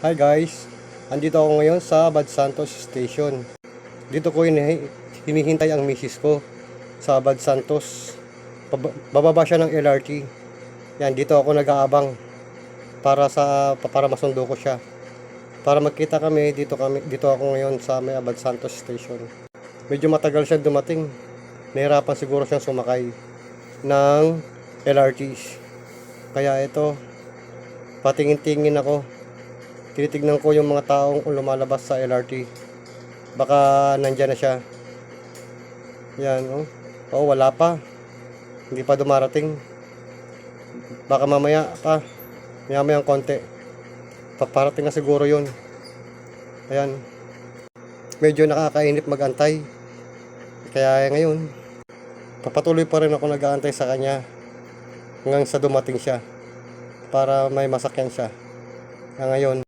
Hi guys, andito ako ngayon sa Bad Santos Station. Dito ko hini- hinihintay ang misis ko sa Bad Santos. Bab- Bababa siya ng LRT. Yan, dito ako nag-aabang para sa para masundo ko siya. Para magkita kami, dito kami dito ako ngayon sa may Abad Santos Station. Medyo matagal siya dumating. Nahirapan siguro siyang sumakay ng LRTs. Kaya ito, patingin-tingin ako. Tinitignan ko yung mga taong lumalabas sa LRT. Baka nandyan na siya. Yan, oh. Oh, wala pa. Hindi pa dumarating. Baka mamaya pa. Maya mayang konti. Paparating na siguro yun. Ayan. Medyo nakakainip magantay. Kaya ngayon, papatuloy pa rin ako nag-aantay sa kanya hanggang sa dumating siya para may masakyan siya. Ngayon,